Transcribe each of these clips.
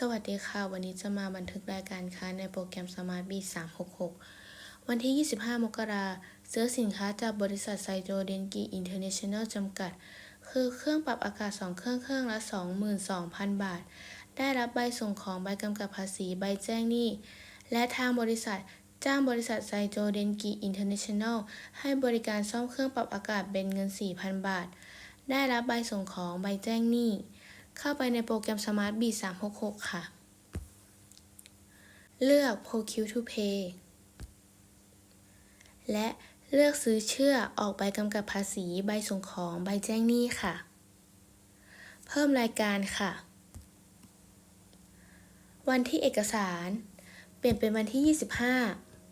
สวัสดีค่ะ วันนี้จะมาบันทึกรายการค้าในโปรแกรม Smart Beat 366 วันที่ 25 มกราซื้อสินค้าจากบริษัทไซโดเดนกิอินเตอร์เนชั่นแนลจำกัด คือเครื่องปรับอากาศ 2 เครื่องเครื่องละ 22,000 บาท ได้รับใบส่งของใบกำกับภาษีใบแจ้งหนี้ และทางบริษัทจ้างบริษัทไซโดเดนกิอินเตอร์เนชั่นแนลให้บริการซ่อมเครื่องปรับอากาศเป็นเงิน 4,000 บาท ได้รับใบส่งของใบแจ้งหนี้ เข้าไปในโปรแกรม Smart Beat 366ค่ะ เลือก Procure to Pay และเลือกซื้อเชื่อออกใบกำกับภาษีใบส่งของใบแจ้งหนี้ค่ะ เพิ่มรายการค่ะ วันที่เอกสาร เปลี่ยนเป็นวันที่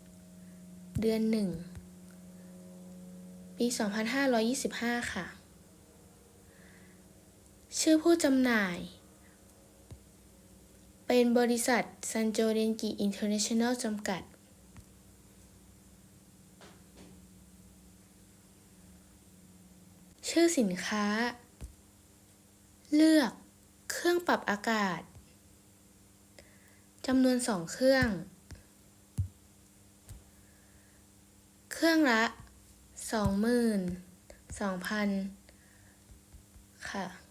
25 เดือน 1 ปี 2525 ค่ะ ชื่อผู้จำหน่าย เป็นบริษัทซันโจเดนกิอินเตอร์เนชั่นแนลจำกัด ชื่อสินค้า เลือก เครื่องปรับอากาศจำนวนสองเครื่อง เครื่องละสองหมื่นสองพันค่ะ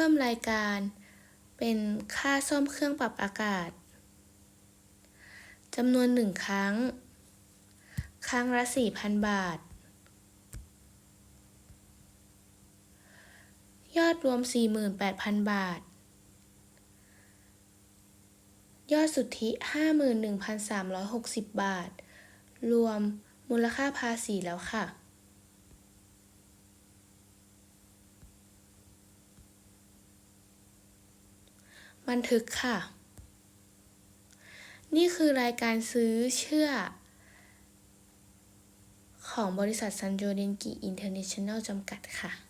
พิ่มรายการ เป็นค่าซ่อมเครื่องปรับอากาศจำนวนหนึ่งครั้ง ครั้งละ 4,000 บาท ยอดรวม 48,000 บาท ยอดสุทธิ 51,360 บาท รวมมูลค่าภาษีแล้วค่ะ บันทึกค่ะ นี่คือรายการซื้อเชื่อ ของบริษัทซันโจเดนกิอินเตอร์เนชั่นแนลจำกัดค่ะ